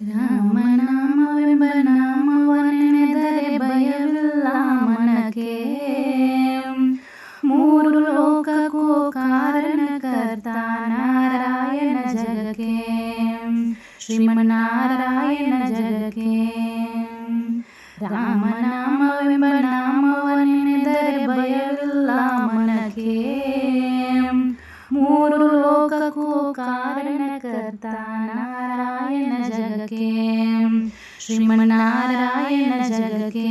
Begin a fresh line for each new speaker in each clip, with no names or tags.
ರಾಮನಾಮವೆಂಬ ನಾಮವನೆನೆದರೆ ಭಯವಿಲ್ಲ ಮನಕ್ಕೆ ಶ್ರೀಮನ್ನಾರಾಯಣ ಜಗಕ್ಕೆ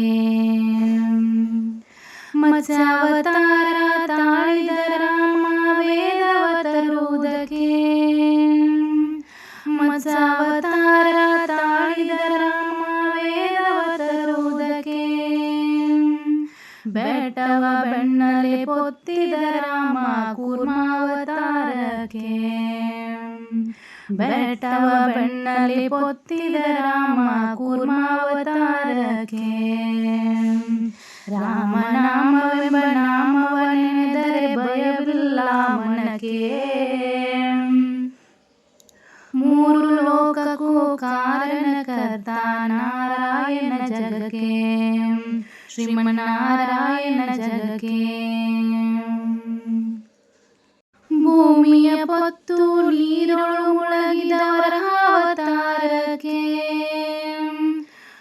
ಮತ್ಸ್ಯಾವತಾರ ತಾಳಿದ ರಾಮ ವೇದವ ತರುವುದಕ್ಕೆ ಮತ್ಸ್ಯಾವತಾರ ತಾಳಿದ ರಾಮ ವೇದವ ತರುವುದಕ್ಕೆ ಬೆಟ್ಟವ ಬೆಣ್ಣಲೆ ಪೊತ್ತಿದ ರಾಮ ಕೂರ್ಮಾವತಾರಕ್ಕೆ ಬೆಟ್ಟವ ಬೆಣ್ಣಲೆ ಪೊತ್ತಿದ ರಾಮ ಕೂರ್ಮಾವತಾರಕ್ಕೆ. ರಾಮನಾಮವೆಂಬ ನಾಮವನೆನೆದರೆ ಭಯವಿಲ್ಲ ಮನಕ್ಕೆ. ಮೂರು ಲೋಕಕ್ಕೂ ಕಾರಣಕರ್ತ ನಾರಾಯಣ ಜಗಕ್ಕೆ. ಶ್ರೀಮನ್ನಾರಾಯಣ ಜಗಕ್ಕೆ. ಭೂಮಿಯ ಪೊತ್ತು ನೀರೊಳು ಮುಳಗಿದವರ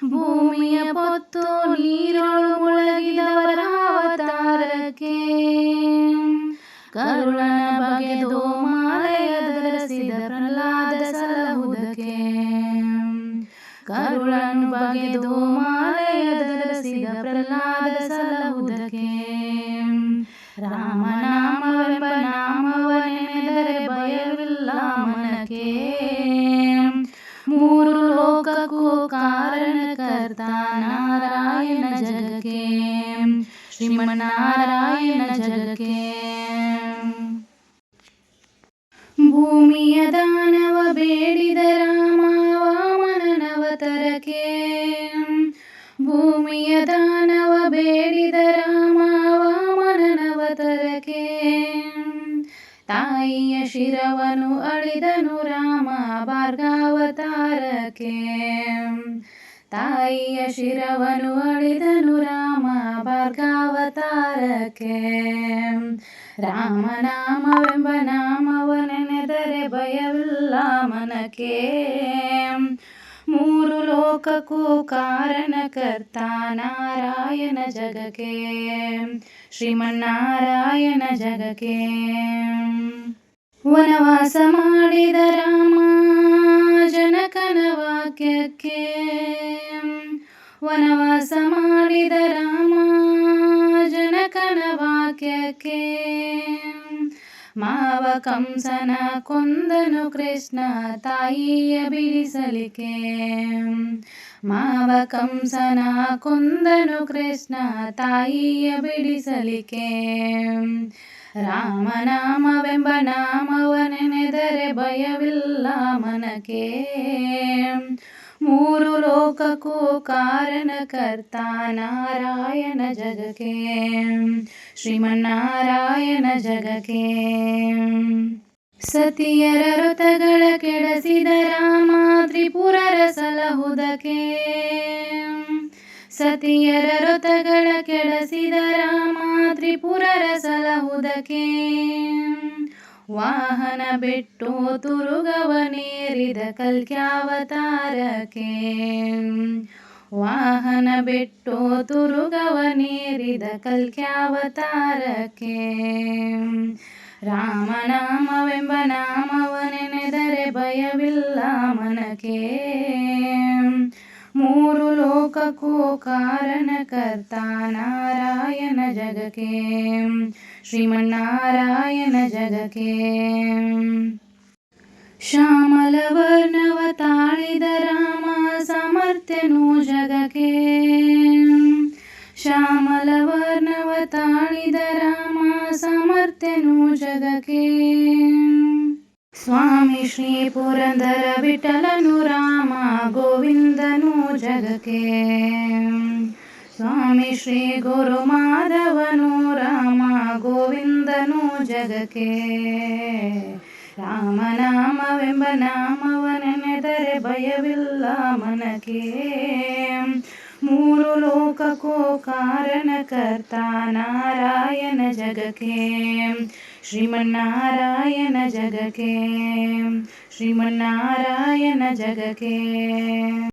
ಭೂಮಿಯ ಪೊತ್ತು ನೀರೊಳು ಮುಳಗಿದವರ ಅವತಾರಕ್ಕೆ. ಕರುಳನ ಬಗೆದು ಮಾಲೆಯ ಧರಿಸಿದ ಪ್ರಹ್ಲಾದ ಸಲಹುದಕ್ಕೆ ಕರುಳನು ಬಗೆದು ಮಾಲೆಯ ಮೂರು ಲೋಕಕ್ಕೂ ಕಾರಣಕರ್ತ ನಾರಾಯಣ ಜಗಕ್ಕೆ. ಶ್ರೀಮನ್ನಾರಾಯಣ ಜಗಕ್ಕೆ. ಭೂಮಿಯ ದಾನವ ಬೇಡಿದ ರಾಮ ವಾಮನನವತರಕ್ಕೆ ಭೂಮಿಯ ದಾನವ ಬೇಡಿದ ರಾಮ ವಾಮನನವತರಕ್ಕೆ ತಾಯಿಯ ಶಿರವನು ಅಳಿದನು ರಾಮ ಭಾರ್ಗಾವತಾರಕ್ಕೆ ತಾಯಿಯ ಶಿರವನು ಅಳಿದನು ರಾಮ ಭಾರ್ಗಾವತಾರಕ್ಕೆ ರಾಮನಾಮವೆಂಬ ನಾಮವನೆನೆದರೆ ಭಯವಿಲ್ಲ ಮನಕ್ಕೆ ಮೂರು ಲೋಕಕ್ಕೂ ಕಾರಣಕರ್ತ ನಾರಾಯಣ ಜಗಕ್ಕೆ. ಶ್ರೀಮನ್ನಾರಾಯಣ ಜಗಕ್ಕೆ. ವನವಾಸ ಮಾಡಿದ ರಾಮ ವಾಕ್ಯಕ್ಕೆ ವನವಾಸ ಮಾಡಿದ ರಾಮ ಜನಕನ ವಾಕ್ಯಕ್ಕೆ ಮಾವ ಕಂಸನ ಕೊಂದನು ಕೃಷ್ಣ ತಾಯಿಯ ಬಿಡಿಸಲಿಕ್ಕೆ. ಮಾವ ಕಂಸನ ಕೊಂದನು ಕೃಷ್ಣ ತಾಯಿಯ ಬಿಡಿಸಲಿಕ್ಕೆ. ರಾಮನಾಮವೆಂಬ ನಾಮವ ನೆನೆದರೆ ಭಯವಿಲ್ಲ ಮನಕ್ಕೆ. ಮೂರು ಲೋಕಕ್ಕೂ ಕಾರಣಕರ್ತ ನಾರಾಯಣ ಜಗಕ್ಕೆ. ಶ್ರೀಮನ್ನಾರಾಯಣ ಜಗಕ್ಕೆ. ಸತಿಯರ ಋತಗಳ ಕೆಡಸಿದ ರಾಮ ತ್ರಿಪುರರ ಸಲಹುದಕ್ಕೆ. ಸತಿಯರ ಋತಗಳ ಕೆಡಸಿದ ರಾಮ ತ್ರಿಪುರರ ಸಲಹುದಕ್ಕೆ. ವಾಹನ ಬಿಟ್ಟು ತುರುಗವನೇರಿದ ಕಲ್ಕ್ಯಾವತಾರಕ್ಕೆ. ವಾಹನ ಬಿಟ್ಟು ತುರುಗವನೇರಿದ ಕಲ್ಕ್ಯಾವತಾರಕ್ಕೆ. ರಾಮನಾಮವೆಂಬ ನಾಮವನೆನೆದರೆ ಭಯವಿಲ್ಲ ಮನಕ್ಕೆ. ಮೂರು ಲೋಕಕ್ಕೂ ಕಾರಣಕರ್ತ ನಾರಾಯಣ ಜಗಕ್ಕೆ ಶ್ರೀಮನ್ನಾರಾಯಣ ಜಗಕ್ಕೆ ಶ್ಯಾಮಲವರ್ಣವ ತಾಳಿದ ರಾಮ ಸಮರ್ಥ್ಯನು ಜಗಕ್ಕೆ ಶ್ಯಾಮಲವರ್ಣವ ತಾಳಿದ ರಾಮ ಸಮರ್ಥ್ಯನು ಜಗಕ್ಕೆ ಸ್ವಾಮಿ ಶ್ರೀ ಪುರಂದರ ವಿಠಲನು ರಾಮ ಗೋವಿಂದನು ಜಗಕ್ಕೆ ಸ್ವಾಮಿ ಶ್ರೀ ಗುರು ಮಾಧವನು ರಾಮ ಗೋವಿಂದನು ಜಗಕ್ಕೆ ರಾಮನಾಮವೆಂಬ ನಾಮವನೆನೆದರೆ ಭಯವಿಲ್ಲ ಮನಕ್ಕೆ ಮೂರು ಲೋಕಕ್ಕೂ ಕಾರಣಕರ್ತ ನಾರಾಯಣ ಜಗಕ್ಕೆ ಶ್ರೀಮನ್ನಾರಾಯಣ ಜಗಕ್ಕೆ ಶ್ರೀಮನ್ನಾರಾಯಣ ಜಗಕ್ಕೆ